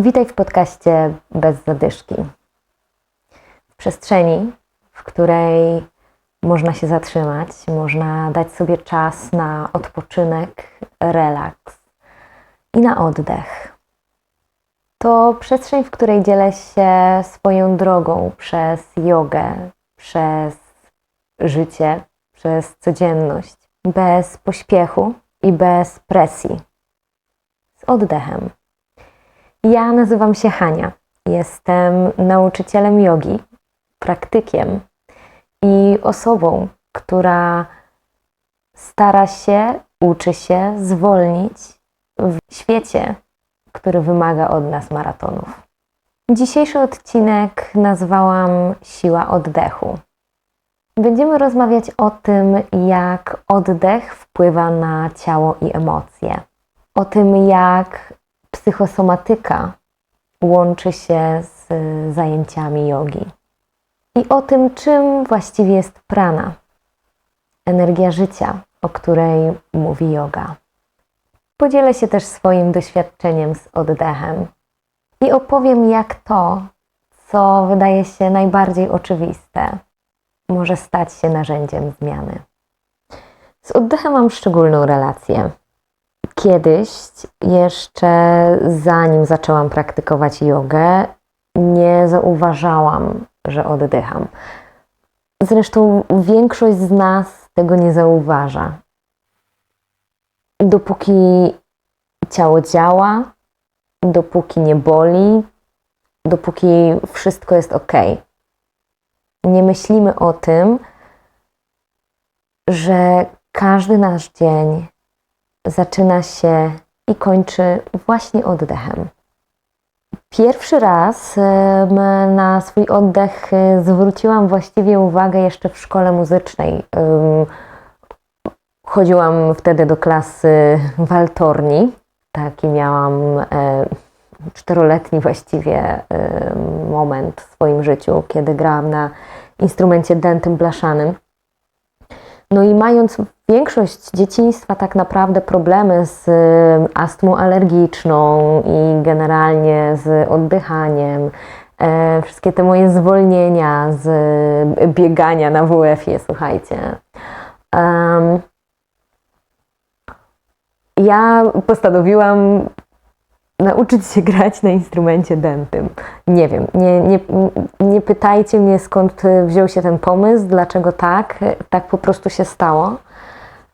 Witaj w podcaście Bez Zadyszki. W przestrzeni, w której można się zatrzymać, można dać sobie czas na odpoczynek, relaks i na oddech. To przestrzeń, w której dzielę się swoją drogą przez jogę, przez życie, przez codzienność, bez pośpiechu i bez presji, z oddechem. Ja nazywam się Hania. Jestem nauczycielem jogi, praktykiem i osobą, która stara się, uczy się zwolnić w świecie, który wymaga od nas maratonów. Dzisiejszy odcinek nazwałam Siła oddechu. Będziemy rozmawiać o tym, jak oddech wpływa na ciało i emocje. O tym, jak psychosomatyka łączy się z zajęciami jogi. I o tym, czym właściwie jest prana, energia życia, o której mówi yoga. Podzielę się też swoim doświadczeniem z oddechem i opowiem, jak to, co wydaje się najbardziej oczywiste, może stać się narzędziem zmiany. Z oddechem mam szczególną relację. Kiedyś, jeszcze zanim zaczęłam praktykować jogę, nie zauważałam, że oddycham. Zresztą większość z nas tego nie zauważa. Dopóki ciało działa, dopóki nie boli, dopóki wszystko jest ok. Nie myślimy o tym, że każdy nasz dzień zaczyna się i kończy właśnie oddechem. Pierwszy raz na swój oddech e, zwróciłam właściwie uwagę jeszcze w szkole muzycznej. Chodziłam wtedy do klasy waltorni. Taki miałam e, czteroletni właściwie moment w swoim życiu, kiedy grałam na instrumencie dętym blaszanym. No i mając większość dzieciństwa tak naprawdę problemy z astmą alergiczną i generalnie z oddychaniem, e, wszystkie te moje zwolnienia z biegania na WF-ie, słuchajcie. Um, ja postanowiłam nauczyć się grać na instrumencie dętym. Nie wiem, nie, nie, nie pytajcie mnie skąd wziął się ten pomysł, dlaczego tak, tak po prostu się stało.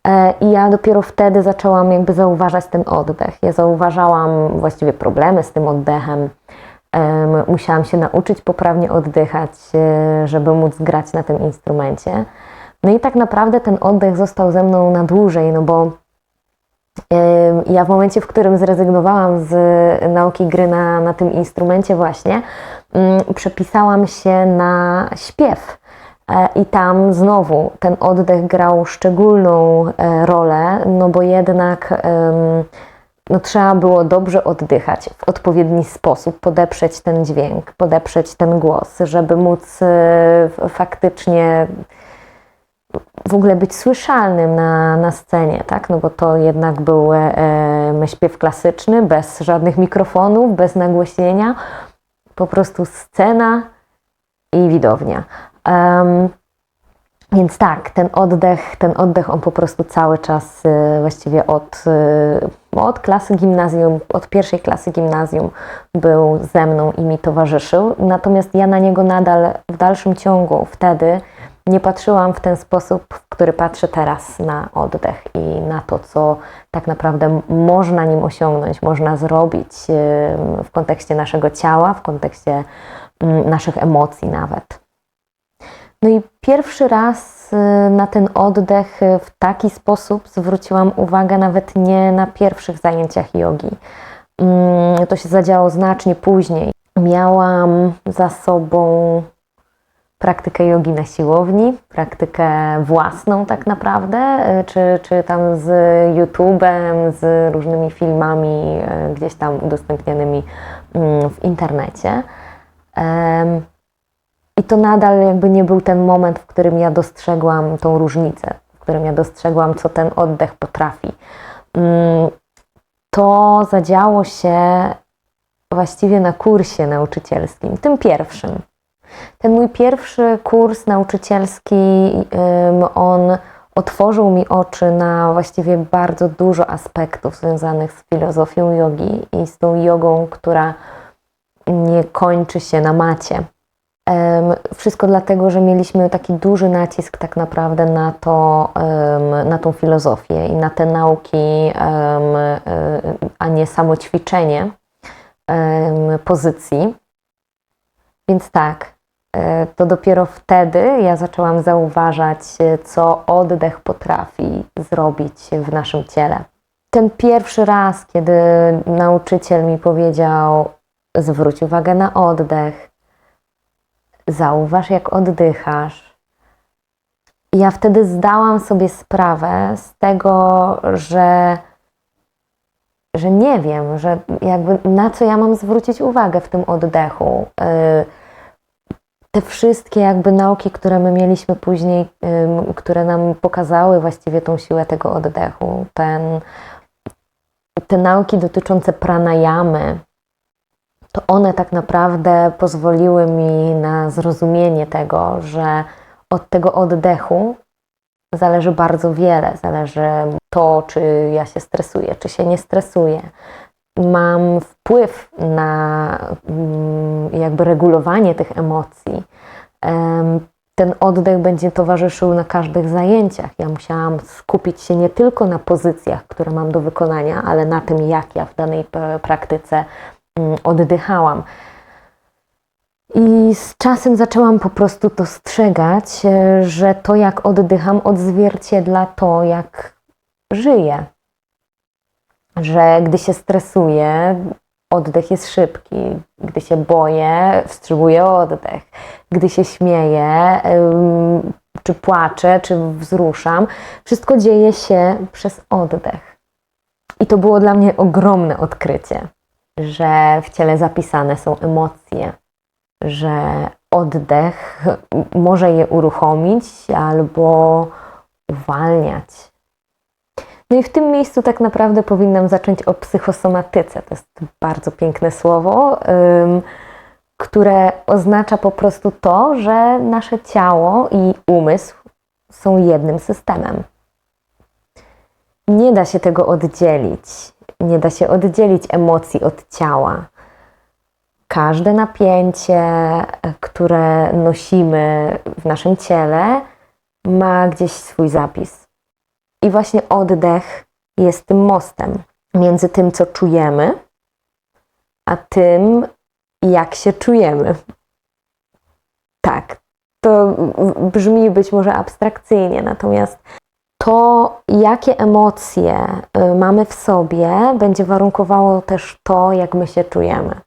E, I ja dopiero wtedy zaczęłam jakby zauważać ten oddech. Ja zauważałam właściwie problemy z tym oddechem. Musiałam się nauczyć poprawnie oddychać, e, żeby móc grać na tym instrumencie. No i tak naprawdę ten oddech został ze mną na dłużej, no bo ja w momencie, w którym zrezygnowałam z nauki gry na, na tym instrumencie właśnie, mm, przepisałam się na śpiew. E, I tam znowu ten oddech grał szczególną e, rolę, no bo jednak no, trzeba było dobrze oddychać w odpowiedni sposób, podeprzeć ten dźwięk, podeprzeć ten głos, żeby móc e, faktycznie w ogóle być słyszalnym na, na scenie, tak? No bo to jednak był e, śpiew klasyczny, bez żadnych mikrofonów, bez nagłośnienia, po prostu scena i widownia. Um, więc tak, ten oddech, ten oddech on po prostu cały czas y, właściwie od, y, od klasy gimnazjum, od pierwszej klasy gimnazjum był ze mną i mi towarzyszył. Natomiast ja na niego nadal w dalszym ciągu wtedy nie patrzyłam w ten sposób, w który patrzę teraz na oddech i na to, co tak naprawdę można nim osiągnąć, można zrobić w kontekście naszego ciała, w kontekście mm, naszych emocji nawet. No i pierwszy raz y, na ten oddech y, w taki sposób zwróciłam uwagę nawet nie na pierwszych zajęciach jogi. Mm, to się zadziało znacznie później. Miałam za sobą praktykę jogi na siłowni, praktykę własną tak naprawdę, y, czy, czy tam z YouTube'em, z różnymi filmami gdzieś tam udostępnionymi mm, w internecie. I to nadal jakby nie był ten moment, w którym ja dostrzegłam tą różnicę, w którym ja dostrzegłam, co ten oddech potrafi. Mm, to zadziało się właściwie na kursie nauczycielskim, tym pierwszym. Ten mój pierwszy kurs nauczycielski, on otworzył mi oczy na właściwie bardzo dużo aspektów związanych z filozofią jogi i z tą jogą, która nie kończy się na macie. Wszystko dlatego, że mieliśmy taki duży nacisk tak naprawdę na to, na tą filozofię i na te nauki, e, a nie samo ćwiczenie pozycji. Więc tak, to dopiero wtedy ja zaczęłam zauważać, e, co oddech potrafi zrobić w naszym ciele. Ten pierwszy raz, kiedy nauczyciel mi powiedział: zwróć uwagę na oddech, zauważ, jak oddychasz. Ja wtedy zdałam sobie sprawę z tego, że, że nie wiem, że jakby na co ja mam zwrócić uwagę w tym oddechu. Y, Te wszystkie jakby nauki, które my mieliśmy później, które nam pokazały właściwie tą siłę tego oddechu, ten, te nauki dotyczące pranayamy, to one tak naprawdę pozwoliły mi na zrozumienie tego, że od tego oddechu zależy bardzo wiele. Zależy to, czy ja się stresuję, czy się nie stresuję. Mam wpływ na mm, jakby regulowanie tych emocji. Em, Ten oddech będzie towarzyszył na każdych zajęciach. Ja musiałam skupić się nie tylko na pozycjach, które mam do wykonania, ale na tym, jak ja w danej p- praktyce mm, oddychałam. I z czasem zaczęłam po prostu dostrzegać, e, że to, jak oddycham, odzwierciedla to, jak żyję. Że gdy się stresuję, oddech jest szybki. Gdy się boję, wstrzymuję oddech. Gdy się śmieję, czy płaczę, czy wzruszam, wszystko dzieje się przez oddech. I to było dla mnie ogromne odkrycie, że w ciele zapisane są emocje, że oddech może je uruchomić albo uwalniać. No i w tym miejscu tak naprawdę powinnam zacząć o psychosomatyce. To jest bardzo piękne słowo, które oznacza po prostu to, że nasze ciało i umysł są jednym systemem. Nie da się tego oddzielić. Nie da się oddzielić emocji od ciała. Każde napięcie, które nosimy w naszym ciele, ma gdzieś swój zapis. I właśnie oddech jest tym mostem między tym, co czujemy, a tym, jak się czujemy. Tak, to brzmi być może abstrakcyjnie, natomiast to, jakie emocje y, mamy w sobie, będzie warunkowało też to, jak my się czujemy.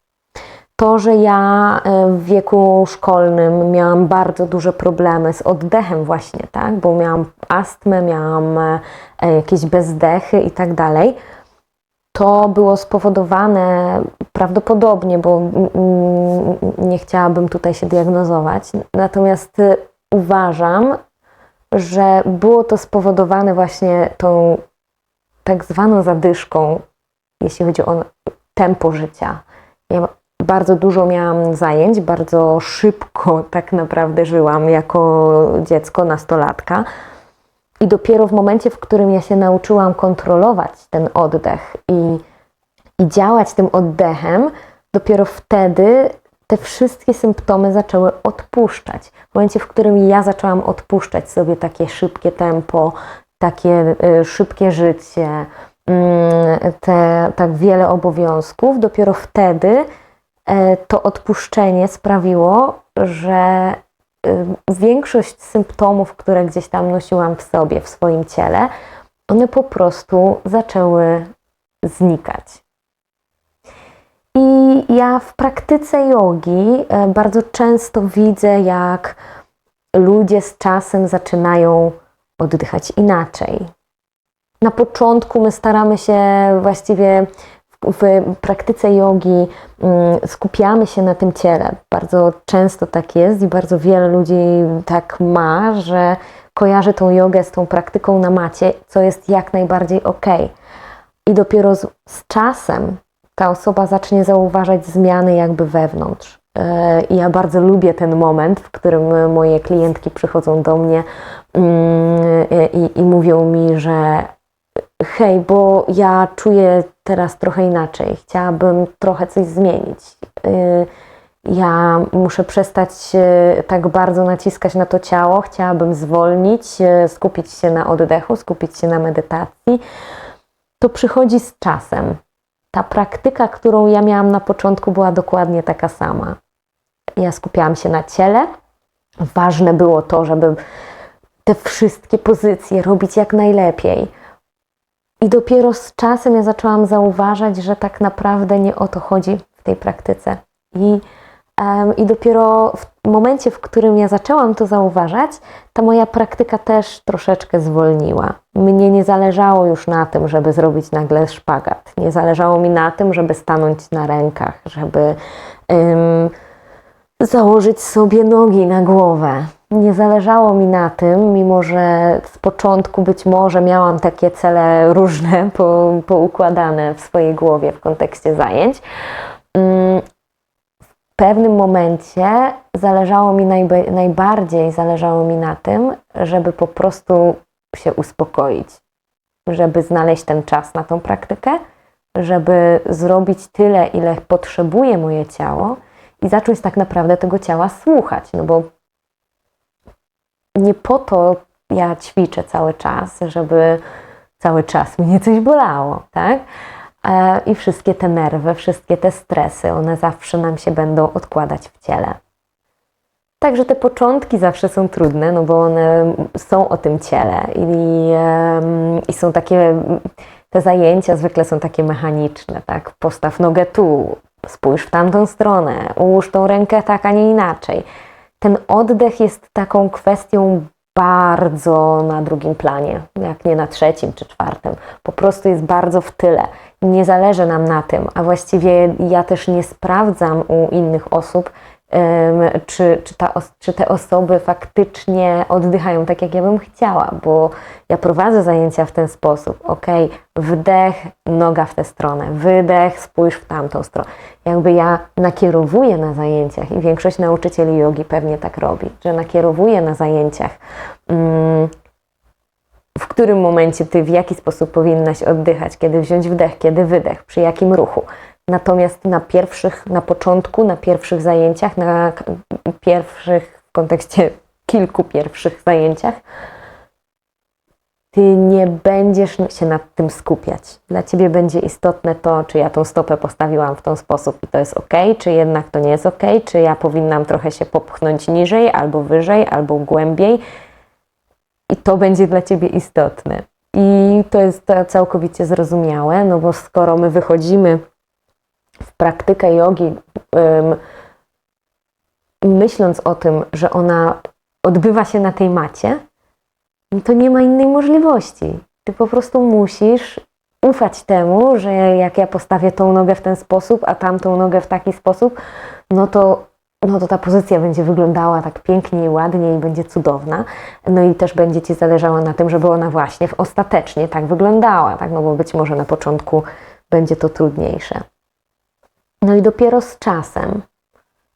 To, że ja y, w wieku szkolnym miałam bardzo duże problemy z oddechem właśnie, tak? Bo miałam astmę, miałam e, jakieś bezdechy i tak dalej. To było spowodowane prawdopodobnie, bo nie chciałabym tutaj się diagnozować. Natomiast uważam, że było to spowodowane właśnie tą tak zwaną zadyszką, jeśli chodzi o tempo życia. Ja bardzo dużo miałam zajęć, bardzo szybko tak naprawdę żyłam jako dziecko, nastolatka. I dopiero w momencie, w którym ja się nauczyłam kontrolować ten oddech i, i działać tym oddechem, dopiero wtedy te wszystkie symptomy zaczęły odpuszczać. W momencie, w którym ja zaczęłam odpuszczać sobie takie szybkie tempo, takie y, szybkie życie, mm, te, tak wiele obowiązków, dopiero wtedy to odpuszczenie sprawiło, że większość symptomów, które gdzieś tam nosiłam w sobie, w swoim ciele, one po prostu zaczęły znikać. I ja w praktyce jogi e, bardzo często widzę, jak ludzie z czasem zaczynają oddychać inaczej. Na początku my staramy się właściwie w, praktyce jogi mm, skupiamy się na tym ciele. Bardzo często tak jest i bardzo wiele ludzi tak ma, że kojarzy tą jogę z tą praktyką na macie, co jest jak najbardziej ok. I dopiero z, z czasem ta osoba zacznie zauważać zmiany jakby wewnątrz. E, I ja bardzo lubię ten moment, w którym moje klientki przychodzą do mnie mm, i, i mówią mi, że hej, bo ja czuję teraz trochę inaczej, chciałabym trochę coś zmienić. Y, ja muszę przestać tak bardzo naciskać na to ciało, chciałabym zwolnić, skupić się na oddechu, skupić się na medytacji. To przychodzi z czasem. Ta praktyka, którą ja miałam na początku, była dokładnie taka sama. Ja skupiałam się na ciele. Ważne było to, żeby te wszystkie pozycje robić jak najlepiej i dopiero z czasem ja zaczęłam zauważać, że tak naprawdę nie o to chodzi w tej praktyce. I, um, i dopiero w momencie, w którym ja zaczęłam to zauważać, ta moja praktyka też troszeczkę zwolniła. Mnie nie zależało już na tym, żeby zrobić nagle szpagat. Nie zależało mi na tym, żeby stanąć na rękach, żeby um, założyć sobie nogi na głowę nie zależało mi na tym, mimo że z początku być może miałam takie cele różne po, poukładane w swojej głowie w kontekście zajęć. Mm, w pewnym momencie zależało mi najba- najbardziej zależało mi na tym, żeby po prostu się uspokoić, żeby znaleźć ten czas na tą praktykę, żeby zrobić tyle, ile potrzebuje moje ciało i zacząć tak naprawdę tego ciała słuchać, no bo nie po to ja ćwiczę cały czas, żeby cały czas mnie coś bolało, tak? E, I wszystkie te nerwy, wszystkie te stresy, one zawsze nam się będą odkładać w ciele. Także te początki zawsze są trudne, no bo one są o tym ciele i, i są takie, te zajęcia zwykle są takie mechaniczne, tak? Postaw nogę tu, spójrz w tamtą stronę, ułóż tą rękę tak, a nie inaczej ten oddech jest taką kwestią bardzo na drugim planie, jak nie na trzecim czy czwartym. Po prostu jest bardzo w tyle. Nie zależy nam na tym, a właściwie ja też nie sprawdzam u innych osób, czy, czy, ta, czy te osoby faktycznie oddychają tak, jak ja bym chciała, bo ja prowadzę zajęcia w ten sposób. Ok, wdech, noga w tę stronę, wydech, spójrz w tamtą stronę. Jakby ja nakierowuję na zajęciach i większość nauczycieli jogi pewnie tak robi, że nakierowuję na zajęciach. Mm, w którym momencie ty w jaki sposób powinnaś oddychać, kiedy wziąć wdech, kiedy wydech, przy jakim ruchu. Natomiast na pierwszych, na początku, na pierwszych zajęciach, na pierwszych, w kontekście kilku pierwszych zajęciach, ty nie będziesz się nad tym skupiać. Dla ciebie będzie istotne to, czy ja tą stopę postawiłam w ten sposób i to jest ok, czy jednak to nie jest ok, czy ja powinnam trochę się popchnąć niżej, albo wyżej, albo głębiej. I to będzie dla ciebie istotne. I to jest całkowicie zrozumiałe, no bo skoro my wychodzimy w praktykę jogi, myśląc o tym, że ona odbywa się na tej macie, to nie ma innej możliwości. Ty po prostu musisz ufać temu, że jak ja postawię tą nogę w ten sposób, a tamtą nogę w taki sposób, no to, no to ta pozycja będzie wyglądała tak pięknie i ładnie i będzie cudowna. No i też będzie Ci zależało na tym, żeby ona właśnie ostatecznie tak wyglądała, tak? No bo być może na początku będzie to trudniejsze. No i dopiero z czasem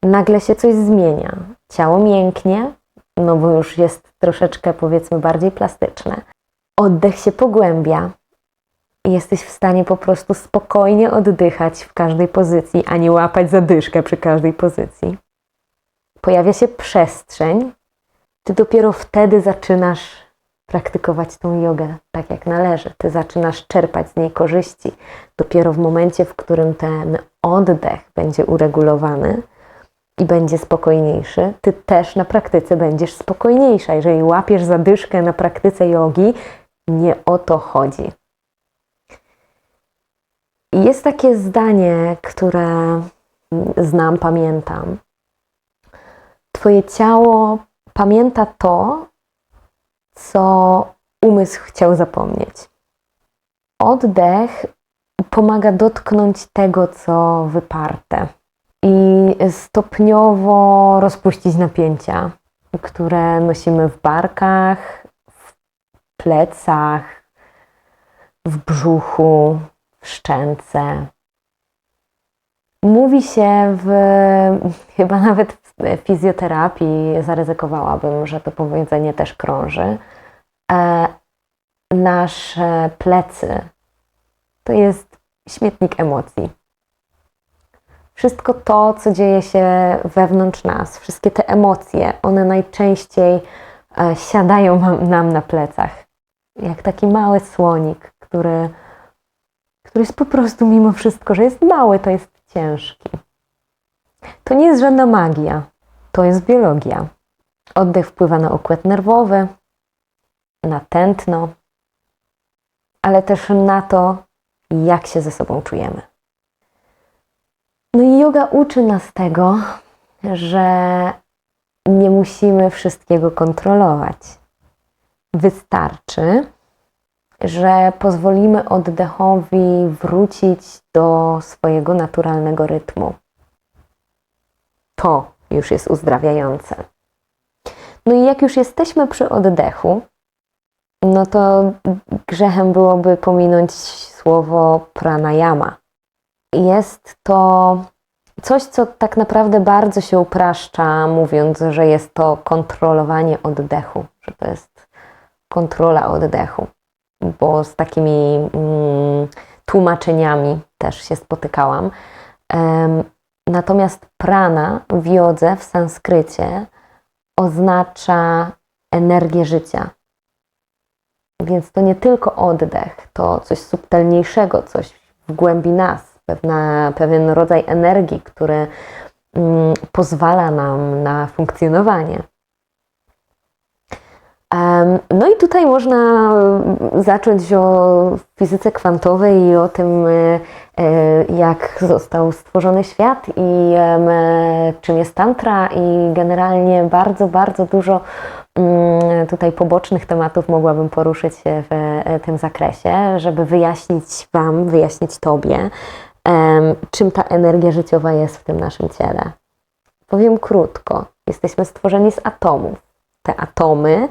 nagle się coś zmienia. Ciało mięknie, no bo już jest troszeczkę powiedzmy bardziej plastyczne. Oddech się pogłębia jesteś w stanie po prostu spokojnie oddychać w każdej pozycji, a nie łapać zadyszkę przy każdej pozycji. Pojawia się przestrzeń, ty dopiero wtedy zaczynasz praktykować tą jogę tak jak należy. Ty zaczynasz czerpać z niej korzyści. Dopiero w momencie, w którym ten oddech będzie uregulowany i będzie spokojniejszy, ty też na praktyce będziesz spokojniejsza. Jeżeli łapiesz zadyszkę na praktyce jogi, nie o to chodzi. Jest takie zdanie, które znam, pamiętam. Twoje ciało pamięta to, co umysł chciał zapomnieć. Oddech pomaga dotknąć tego, co wyparte i stopniowo rozpuścić napięcia, które nosimy w barkach, w plecach, w brzuchu, w szczęce. Mówi się w, chyba nawet fizjoterapii zaryzykowałabym, że to powiedzenie też krąży. E, nasze plecy to jest śmietnik emocji. Wszystko to, co dzieje się wewnątrz nas, wszystkie te emocje, one najczęściej e, siadają nam na plecach. Jak taki mały słonik, który, który jest po prostu mimo wszystko, że jest mały, to jest ciężki. To nie jest żadna magia, to jest biologia. Oddech wpływa na układ nerwowy, na tętno, ale też na to, jak się ze sobą czujemy. No i yoga uczy nas tego, że nie musimy wszystkiego kontrolować. Wystarczy, że pozwolimy oddechowi wrócić do swojego naturalnego rytmu. To już jest uzdrawiające. No i jak już jesteśmy przy oddechu, no to grzechem byłoby pominąć słowo pranayama. Jest to coś, co tak naprawdę bardzo się upraszcza, mówiąc, że jest to kontrolowanie oddechu, że to jest kontrola oddechu, bo z takimi mm, tłumaczeniami też się spotykałam. Natomiast prana w jodze, w sanskrycie, oznacza energię życia. Więc to nie tylko oddech, to coś subtelniejszego, coś w głębi nas, pewna, pewien rodzaj energii, który mm, pozwala nam na funkcjonowanie. No i tutaj można zacząć o fizyce kwantowej i o tym, e, e, jak został stworzony świat i e, czym jest tantra i generalnie bardzo, bardzo dużo mm, tutaj pobocznych tematów mogłabym poruszyć w tym zakresie, żeby wyjaśnić Wam, wyjaśnić Tobie, czym ta energia życiowa jest w tym naszym ciele. Powiem krótko. Jesteśmy stworzeni z atomów. Te atomy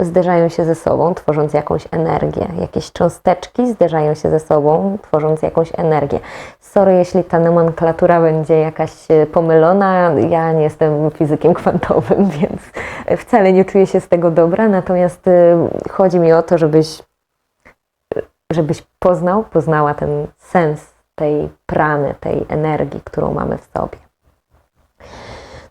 zderzają się ze sobą, tworząc jakąś energię. Jakieś cząsteczki zderzają się ze sobą, tworząc jakąś energię. Sorry, jeśli ta nomenklatura będzie jakaś e, pomylona. Ja nie jestem fizykiem kwantowym, więc wcale nie czuję się z tego dobra. Natomiast e, chodzi mi o to, żebyś, żebyś poznał, poznała ten sens tej prany, tej energii, którą mamy w sobie.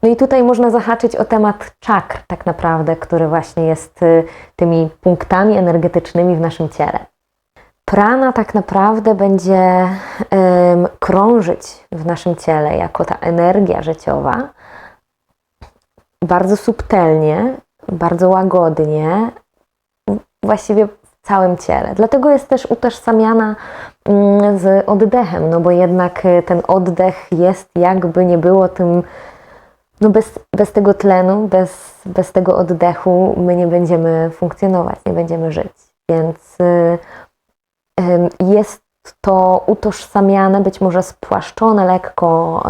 No i tutaj można zahaczyć o temat czakr, tak naprawdę, który właśnie jest y, tymi punktami energetycznymi w naszym ciele. Prana tak naprawdę będzie em, krążyć w naszym ciele jako ta energia życiowa, bardzo subtelnie, bardzo łagodnie, właściwie w całym ciele. Dlatego jest też utożsamiana mm, z oddechem, no bo jednak y, ten oddech jest jakby nie było tym no bez, bez tego tlenu, bez, bez tego oddechu my nie będziemy funkcjonować, nie będziemy żyć. Więc y, jest to utożsamiane, być może spłaszczone lekko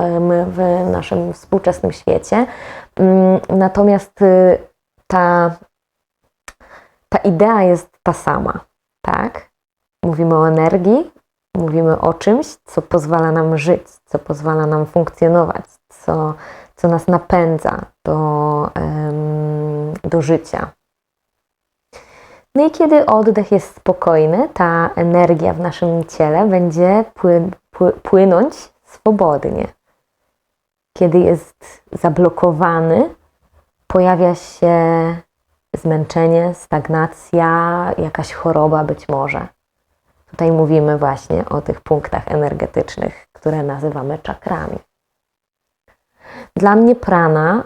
w naszym współczesnym świecie. Natomiast y, ta, ta idea jest ta sama, tak? Mówimy o energii, mówimy o czymś, co pozwala nam żyć, co pozwala nam funkcjonować, co, co nas napędza do, do życia. No i kiedy oddech jest spokojny, ta energia w naszym ciele będzie pły, pły, płynąć swobodnie. Kiedy jest zablokowany, pojawia się zmęczenie, stagnacja, jakaś choroba być może. Tutaj mówimy właśnie o tych punktach energetycznych, które nazywamy czakrami. Dla mnie prana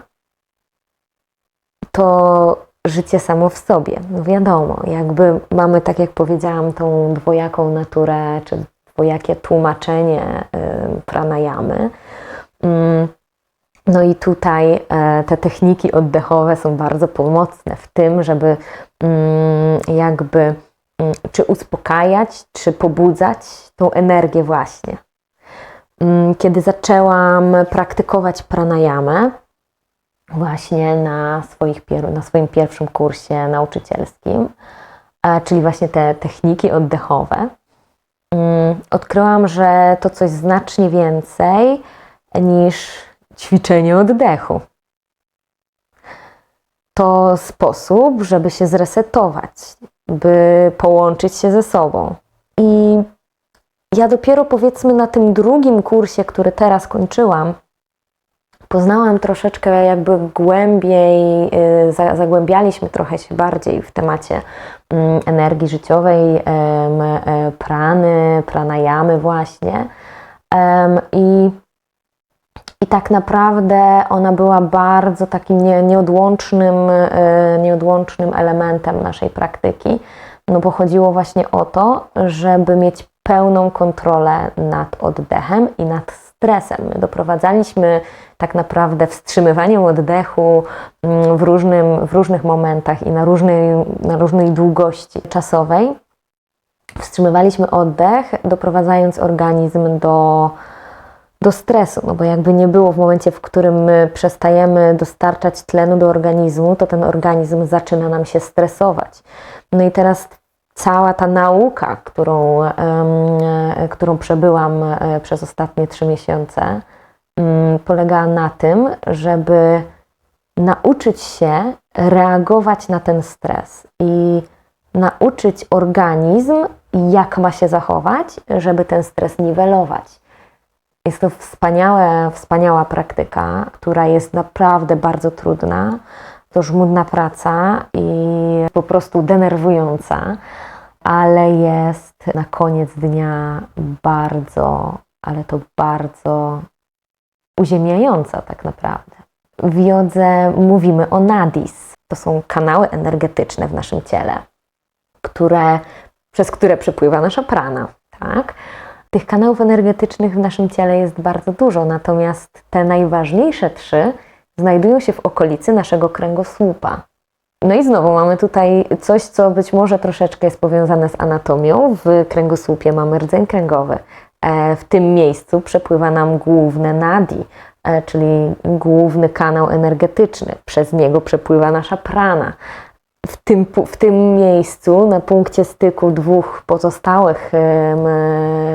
to życie samo w sobie. No wiadomo, jakby mamy, tak jak powiedziałam, tą dwojaką naturę, czy dwojakie tłumaczenie y, pranayamy. Mm, No i tutaj e, te techniki oddechowe są bardzo pomocne w tym, żeby mm, jakby mm, czy uspokajać, czy pobudzać tą energię właśnie. Mm, Kiedy zaczęłam praktykować pranayamę, właśnie na, swoich, na swoim pierwszym kursie nauczycielskim, czyli właśnie te techniki oddechowe, mm, odkryłam, że to coś znacznie więcej niż ćwiczenie oddechu. To sposób, żeby się zresetować, by połączyć się ze sobą. I ja dopiero powiedzmy na tym drugim kursie, który teraz kończyłam, poznałam troszeczkę jakby głębiej, y, za- zagłębialiśmy trochę się bardziej w temacie mm, energii życiowej, e, prany, pranayamy właśnie. I, I tak naprawdę ona była bardzo takim nie, nieodłącznym, e, nieodłącznym elementem naszej praktyki, no bo chodziło właśnie o to, żeby mieć pełną kontrolę nad oddechem i nad stresem. My doprowadzaliśmy tak naprawdę wstrzymywaniem oddechu mm, w, różnym, w różnych momentach i na różnej, na różnej długości czasowej. Wstrzymywaliśmy oddech, doprowadzając organizm do, do stresu, no bo jakby nie było w momencie, w którym my przestajemy dostarczać tlenu do organizmu, to ten organizm zaczyna nam się stresować. No i teraz cała ta nauka, którą, e, którą przebyłam e, przez ostatnie trzy miesiące, mm, polegała na tym, żeby nauczyć się reagować na ten stres i nauczyć organizm, jak ma się zachować, żeby ten stres niwelować. Jest to wspaniałe, wspaniała praktyka, która jest naprawdę bardzo trudna. To żmudna praca i po prostu denerwująca, ale jest na koniec dnia bardzo, ale to bardzo uziemiająca tak naprawdę. W jodze mówimy o nadis. To są kanały energetyczne w naszym ciele, które, przez które przepływa nasza prana. Tak? Tych kanałów energetycznych w naszym ciele jest bardzo dużo, natomiast te najważniejsze trzy znajdują się w okolicy naszego kręgosłupa. No i znowu mamy tutaj coś, co być może troszeczkę jest powiązane z anatomią. W kręgosłupie mamy rdzeń kręgowy. E, W tym miejscu przepływa nam główne nadi, e, czyli główny kanał energetyczny. Przez niego przepływa nasza prana. W tym, w tym miejscu, na punkcie styku dwóch pozostałych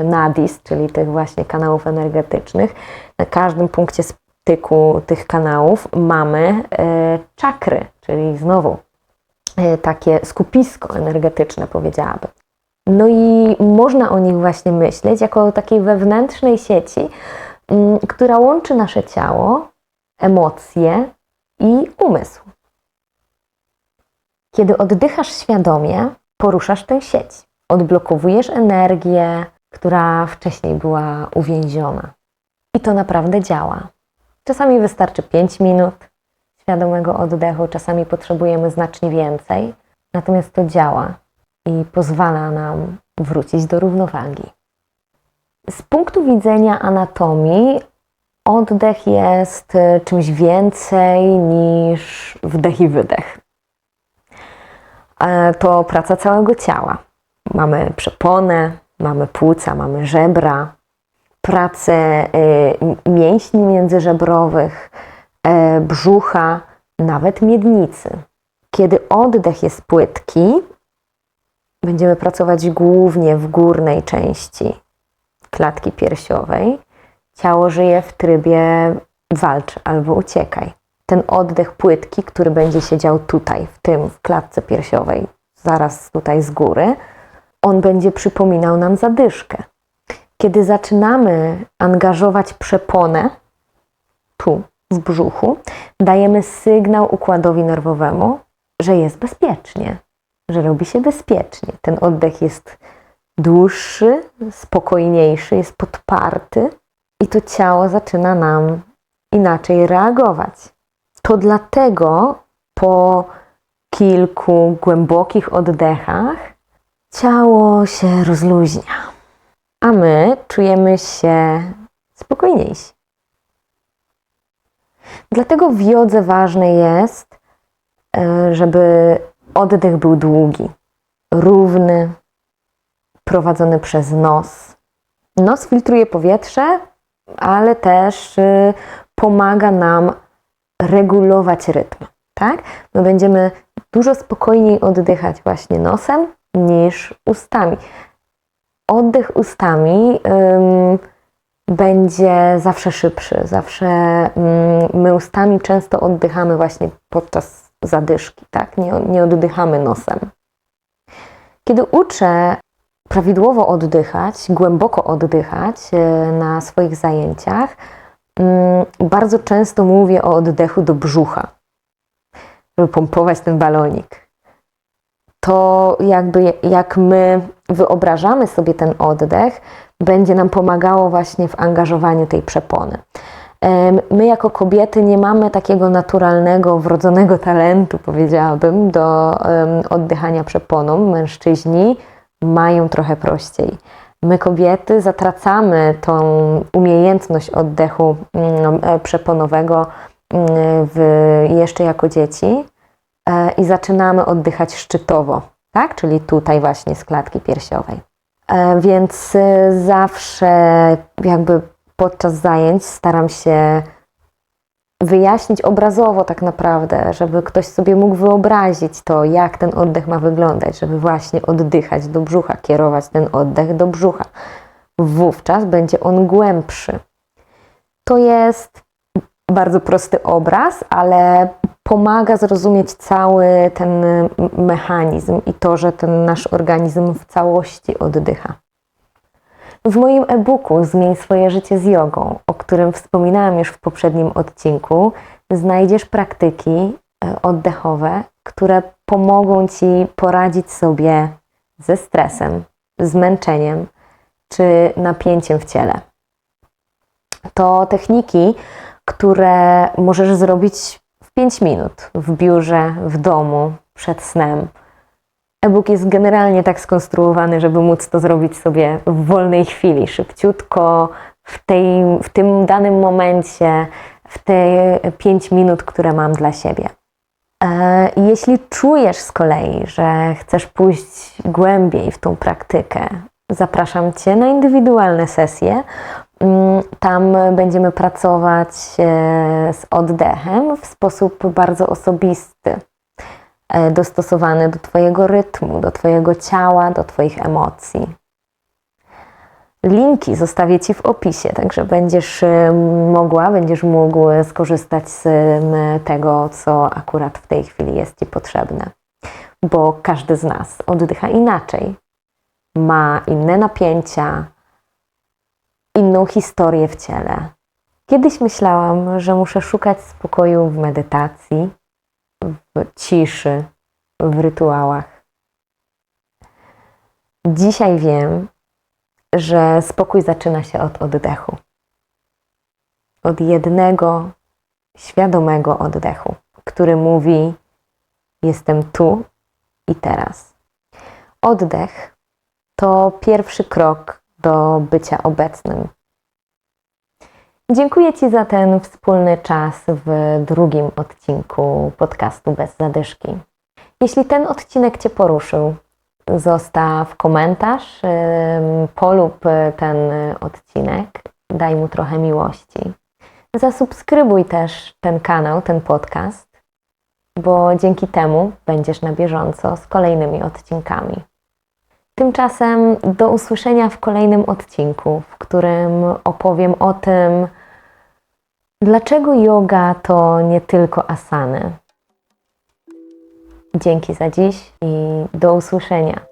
nadis, czyli tych właśnie kanałów energetycznych, na każdym punkcie styku tych kanałów mamy e, czakry, czyli znowu e, takie skupisko energetyczne, powiedziałabym. No i można o nich właśnie myśleć jako o takiej wewnętrznej sieci, mm, która łączy nasze ciało, emocje i umysł. Kiedy oddychasz świadomie, poruszasz tę sieć. Odblokowujesz energię, która wcześniej była uwięziona. I to naprawdę działa. Czasami wystarczy 5 minut świadomego oddechu, czasami potrzebujemy znacznie więcej, natomiast to działa i pozwala nam wrócić do równowagi. Z punktu widzenia anatomii, oddech jest e, czymś więcej niż wdech i wydech. E, To praca całego ciała. Mamy przeponę, mamy płuca, mamy żebra, pracę y, mięśni międzyżebrowych, brzucha, nawet miednicy. Kiedy oddech jest płytki, będziemy pracować głównie w górnej części klatki piersiowej. Ciało żyje w trybie walcz albo uciekaj. Ten oddech płytki, który będzie siedział tutaj, w tym, w klatce piersiowej, zaraz tutaj z góry, on będzie przypominał nam zadyszkę. Kiedy zaczynamy angażować przeponę, tu w brzuchu, dajemy sygnał układowi nerwowemu, że jest bezpiecznie, że robi się bezpiecznie. Ten oddech jest dłuższy, spokojniejszy, jest podparty i to ciało zaczyna nam inaczej reagować. To dlatego po kilku głębokich oddechach ciało się rozluźnia, a my czujemy się spokojniejsi. Dlatego w jodze ważne jest, e, żeby oddech był długi, równy, prowadzony przez nos. Nos filtruje powietrze, ale też y, pomaga nam regulować rytm. Tak? My będziemy dużo spokojniej oddychać właśnie nosem niż ustami. Oddech ustami ym, będzie zawsze szybszy. Zawsze mm, my ustami często oddychamy właśnie podczas zadyszki, tak? Nie, nie oddychamy nosem. Kiedy uczę prawidłowo oddychać, głęboko oddychać e, na swoich zajęciach, mm, bardzo często mówię o oddechu do brzucha, żeby pompować ten balonik. To jakby jak my wyobrażamy sobie ten oddech, będzie nam pomagało właśnie w angażowaniu tej przepony. My jako kobiety nie mamy takiego naturalnego, wrodzonego talentu, powiedziałabym, do oddychania przeponą. Mężczyźni mają trochę prościej. My kobiety zatracamy tą umiejętność oddechu mm, e, przeponowego mm, jeszcze jako dzieci e, i zaczynamy oddychać szczytowo, tak? czyli tutaj właśnie z klatki piersiowej. E, Więc y, zawsze jakby podczas zajęć staram się wyjaśnić obrazowo tak naprawdę, żeby ktoś sobie mógł wyobrazić to, jak ten oddech ma wyglądać, żeby właśnie oddychać do brzucha, kierować ten oddech do brzucha. Wówczas będzie on głębszy. To jest bardzo prosty obraz, ale pomaga zrozumieć cały ten mechanizm i to, że ten nasz organizm w całości oddycha. W moim e-booku Zmień swoje życie z jogą, o którym wspominałam już w poprzednim odcinku, znajdziesz praktyki e, oddechowe, które pomogą Ci poradzić sobie ze stresem, zmęczeniem czy napięciem w ciele. To techniki, które możesz zrobić 5 minut w biurze, w domu, przed snem. E-book jest generalnie tak skonstruowany, żeby móc to zrobić sobie w wolnej chwili, szybciutko, w, tej, w tym danym momencie, w te 5 minut, które mam dla siebie. E, Jeśli czujesz z kolei, że chcesz pójść głębiej w tą praktykę, zapraszam Cię na indywidualne sesje. Mm, Tam będziemy pracować e, z oddechem w sposób bardzo osobisty e, dostosowany do Twojego rytmu, do Twojego ciała, do Twoich emocji. Linki zostawię Ci w opisie, także będziesz e, mogła, będziesz mógł skorzystać z tego, co akurat w tej chwili jest Ci potrzebne. Bo każdy z nas oddycha inaczej, ma inne napięcia, inną historię w ciele. Kiedyś myślałam, że muszę szukać spokoju w medytacji, w ciszy, w rytuałach. Dzisiaj wiem, że spokój zaczyna się od oddechu. Od jednego świadomego oddechu, który mówi: Jestem tu i teraz. Oddech to pierwszy krok do bycia obecnym. Dziękuję Ci za ten wspólny czas w drugim odcinku podcastu Bez Zadyszki. Jeśli ten odcinek Cię poruszył, zostaw komentarz, polub ten odcinek, daj mu trochę miłości. Zasubskrybuj też ten kanał, ten podcast, bo dzięki temu będziesz na bieżąco z kolejnymi odcinkami. Tymczasem do usłyszenia w kolejnym odcinku, w którym opowiem o tym, dlaczego yoga to nie tylko asany. Dzięki za dziś i do usłyszenia.